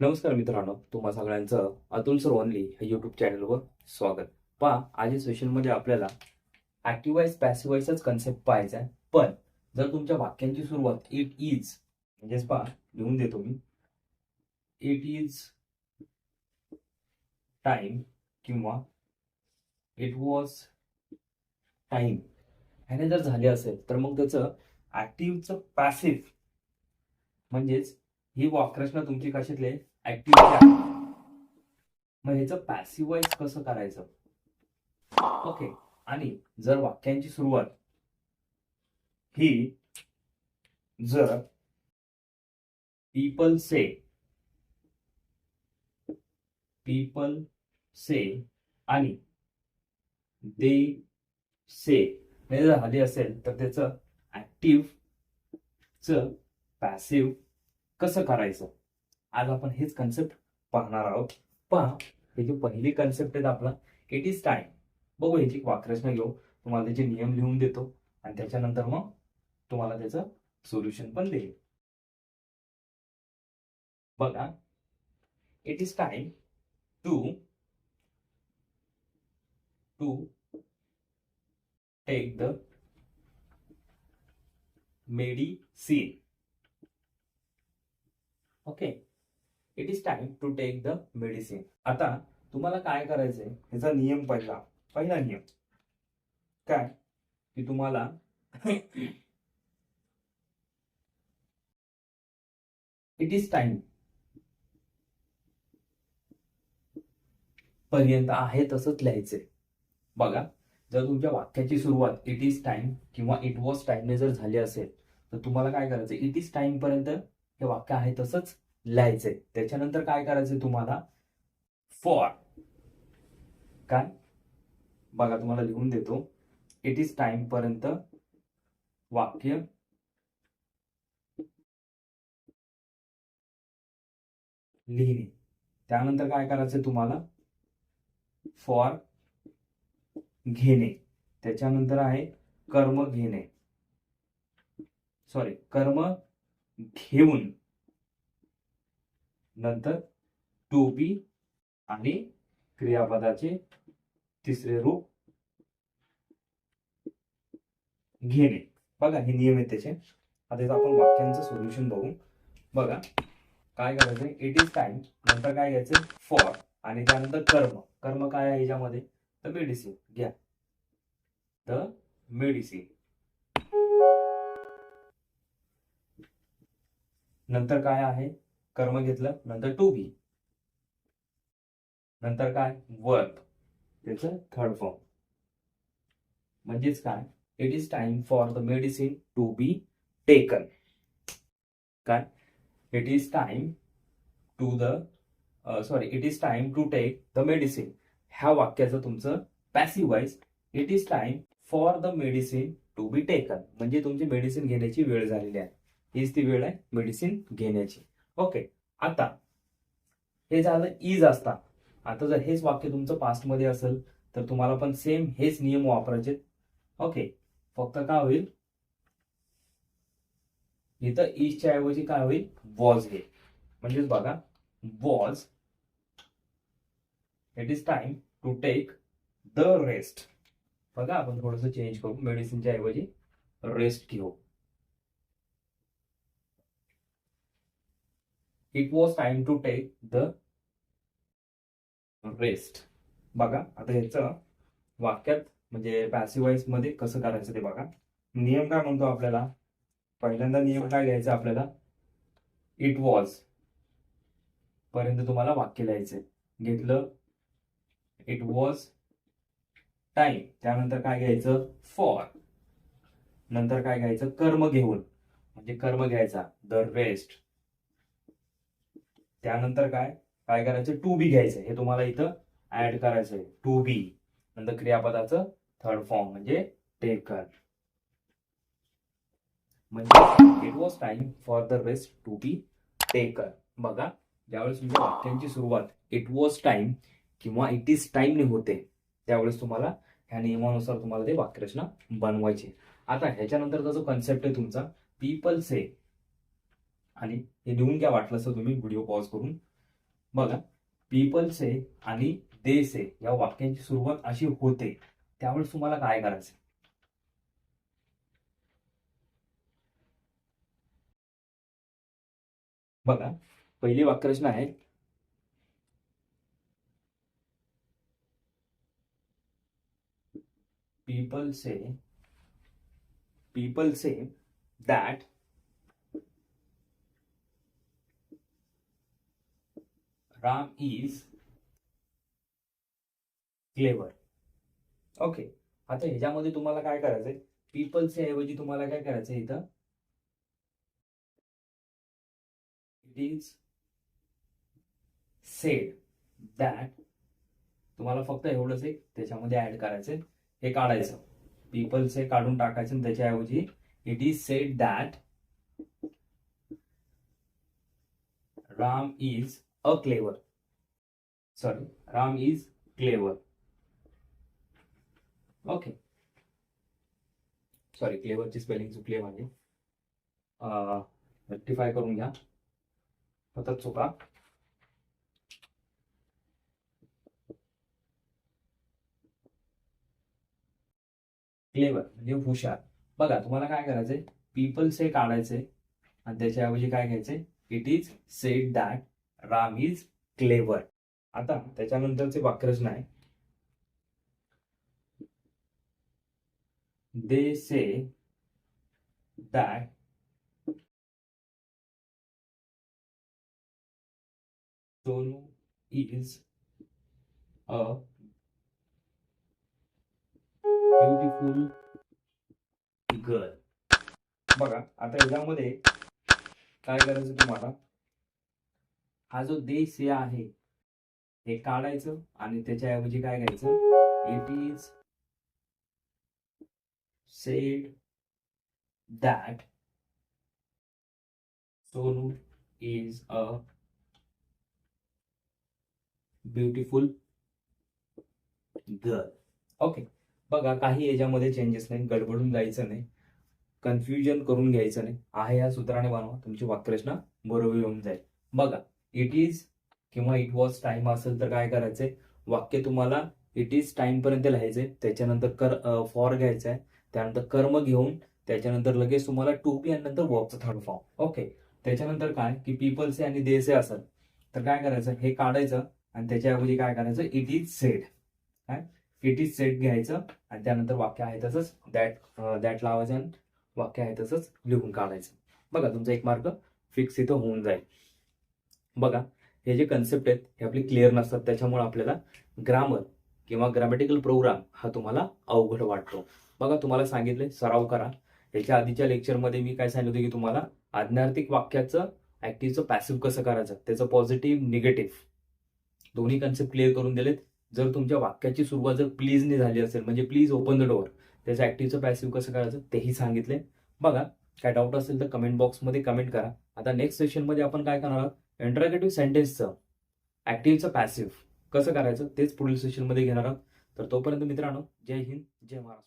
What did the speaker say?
नमस्कार मित्रांनो तुम्हा सगळ्यांचं अतुल सर ओनली या युट्यूब चॅनलवर स्वागत. पहा आज सेशनमध्ये आपल्याला ऍक्टिवाईज पॅसिवाइजचाच कन्सेप्ट पाहायचा आहे पण जर तुमच्या वाक्यांची सुरुवात इट इज म्हणजेच पहा लिहून देतो मी. इट इज टाइम किंवा इट वॉज टाइम ह्याने जर झाले असेल तर मग त्याचं ऍक्टिव्हचं पॅसिव्ह म्हणजेच ही वाक्रचना तुमची कशातले? ऍक्टिव्ह मग ह्याचं पॅसिवाइज कसं करायचं? ओके आणि जर वाक्यांची सुरुवात ही जर पीपल से पीपल से आणि दे से हे जर हली असेल तर त्याचं ऍक्टिव्ह च पॅसिव्ह कसं करायचं? आज आपण हेच कन्सेप्ट पाहणार आहोत. पहा हे जी पहिली कन्सेप्ट आहे आपला इट इज टाइम बघू याची वाक्यरचना घेऊ. तुम्हाला त्याचे नियम लिहून देतो. आणि त्याच्यानंतर मग तुम्हाला त्याचं सोल्युशन पण देईल. बघा it is time to to take the medicine okay it is time to take the medicine आता तुम्हाला काय करायचंय? ह्याचा नियम पहिला. पहिला नियम. काय? की तुम्हाला इट इज टाइम पर्यंत आहे तसंच लिहायचंय. बघा जर तुमच्या वाक्याची सुरुवात इट इज टाइम किंवा इट वॉज टाइमने जर झाली असेल तर तुम्हाला काय करायचं इट इज टाइम पर्यंत हे वाक्य आहे तसंच लिहायचंय. त्याच्यानंतर काय करायचंय तुम्हाला? फॉर काय? बघा तुम्हाला लिहून देतो. इट इज टाइम पर्यंत वाक्य. लिहिणे. त्यानंतर काय करायचंय तुम्हाला? फॉर घेणे. त्याच्यानंतर आहे कर्म घेणे. सॉरी कर्म घेऊन नंतर टू बी आणि क्रियापदाचे तिसरे रूप घेणे. बघा हे नियम आहेत त्याचे. आता आपण वाक्यांचं सोल्युशन बघू. बघा काय करायचं इट इज टाइम नंतर काय घ्यायचं? फॉर आणि त्यानंतर कर्म. कर्म काय आहे याच्यामध्ये? द मेडिसिन घ्या. द मेडिसिन नंतर काय आहे? कर्म घेतलं नंतर टू बी नंतर काय? वर्क त्याचं थर्ड फॉर्म म्हणजेच काय? It is time for the medicine to be taken काय? It is time to the sorry it is time to take the medicine ह्या वाक्याचं तुमचं passive wise it is time for the medicine to be taken म्हणजे तुमची medicine घेण्याची वेळ झालेली आहे. हीच ती वेळ आहे मेडिसिन घेण्याची. ओके आता हे झालं इज असता. आता जर हेच वाक्य तुमचं पास्टमध्ये असेल तर तुम्हाला पण सेम हेच नियम वापरायचे ओके फक्त काय होईल? इथं ईजच्या ऐवजी काय होईल? वॉज हे म्हणजेच बघा was it is time to take the rest बघा आपण थोडस चेंज करू मेडिसिनच्या ऐवजी रेस्ट घेऊ. It was time to take the rest बघा आता ह्याचं वाक्यात म्हणजे पॅसिवाईजमध्ये कसं करायचं ते बघा. नियम काय म्हणतो आपल्याला? पहिल्यांदा नियम काय घ्यायचा आपल्याला? इट वॉज पर्यंत तुम्हाला वाक्य लिहायचंय. घेतलं? इट वॉज टाइम त्यानंतर काय घ्यायचं? फॉर नंतर काय घ्यायचं? कर्म घेऊन. म्हणजे कर्म घ्यायचा. द रेस्ट त्यानंतर काय? काय करायचं? टू बी घ्यायचं. हे तुम्हाला इथं ऍड करायचंय. To be. नंतर क्रियापदाचं थर्ड फॉर्म म्हणजे टेकन म्हणजे it was time for the rest to be taken बघा ज्यावेळेस तुमच्या वाक्यांची सुरुवात इट वॉज टाइम किंवा इट इज टाइमने होते त्यावेळेस तुम्हाला ह्या नियमानुसार तुम्हाला ते वाक्यरचना बनवायची. आता ह्याच्यानंतरचा जो कन्सेप्ट आहे तुमचा पीपल से आणि हे लिहून घ्या वाटलं असं तुम्ही व्हिडिओ पॉज करून. बघा पीपल से आणि दे से या वाक्यांची सुरुवात अशी होते. त्यावेळेस तुम्हाला काय करायचं बघा पहिली वाक्यरचना आहे people say people say that ram is clever. Okay आता ह्याच्यामध्ये तुम्हाला काय करायचंय? पीपलचे ऐवजी तुम्हाला काय करायचंय इथं? इट इज सेड दॅट तुम्हाला फक्त एवढंच एक त्याच्यामध्ये ऍड करायचंय. हे काढायचं. पीपल्स हे काढून टाकायचं आणि त्याच्याऐवजी it is said that Ram is a clever. Sorry Ram is clever okay sorry क्लेवरची spelling चुकली आहे माझी. रेक्टिफाय करून घ्या. सतत चुका. क्लेवर म्हणजे हुशार. बघा तुम्हाला काय करायचंय? पीपल्स हे काढायचे आणि त्याच्याऐवजी काय घ्यायचे it is said that Ram is clever आता त्याच्यानंतरचे वाक्यरचना आहे. They say that Sonu is a beautiful girl बघा आता याच्यामध्ये काय करायचं तुम्हाला? हा जो देश हे आहे हे काढायचं आणि त्याच्याऐवजी काय घ्यायचं? It is said that Sonu is a beautiful girl okay बघा काही याच्यामध्ये चेंजेस नाही गडबडून जायचं नाही कन्फ्युजन करून घ्यायचं नाही. आहे या सूत्राने बनवा तुमची वाक्यरचना बरोबर येऊन जाईल. बघा इट इज किंवा इट वॉज टाइम असेल तर काय करायचंय? वाक्य तुम्हाला इट इज टाइम पर्यंत लिहायचंय. त्याच्यानंतर कर फॉर घ्यायचं आहे त्यानंतर कर्म घेऊन त्याच्यानंतर लगेच तुम्हाला टू बी आणि नंतर वर्कचं थर्ड फॉर्म ओके त्याच्यानंतर काय? की पीपल्से आणि देसे असेल. तर काय करायचं? हे काढायचं आणि त्याच्याऐवजी काय करायचं? इट इज सेड काय? इट इज सेट घ्यायचं आणि त्यानंतर वाक्य आहे तसंच दॅट दॅट लावायचं आणि वाक्य आहे तसंच लिहून काढायचं. बघा तुमचा एक मार्क फिक्स इथं होऊन जाईल. बघा हे जे कन्सेप्ट आहेत हे आपले क्लिअर नसतात. त्याच्यामुळे आपल्याला ग्रामर किंवा ग्रॅमॅटिकल प्रोग्राम हा तुम्हाला अवघड वाटतो. बघा तुम्हाला सांगितले सराव करा. याच्या आधीच्या लेक्चरमध्ये मी काय सांगितलं होतं की तुम्हाला आज्ञार्थिक वाक्याचं ऍक्टिव्हचं पॅसिव्ह कसं करायचं? त्याचं पॉझिटिव्ह निगेटिव्ह दोन्ही कन्सेप्ट क्लिअर करून दिलेत. जर तुमच्या वाक्याची सुरुवात जर प्लीजने झाली असेल म्हणजे प्लीज ओपन द डोअर त्याचं ऍक्टिव्हचं पॅसिव्ह कसं करायचं? तेही सांगितले बघा काय डाऊट असेल तर कमेंट बॉक्समध्ये कमेंट करा. आता नेक्स्ट सेशनमध्ये आपण काय करणार आहोत? इंटरॅगेटिव्ह सेंटेन्सचं ॲक्टिव्हचं पॅसिव्ह कसं करायचं तेच पुढील सेशनमध्ये घेणार आहोत. तर तोपर्यंत मित्रांनो जय हिंद जय महाराष्ट्र.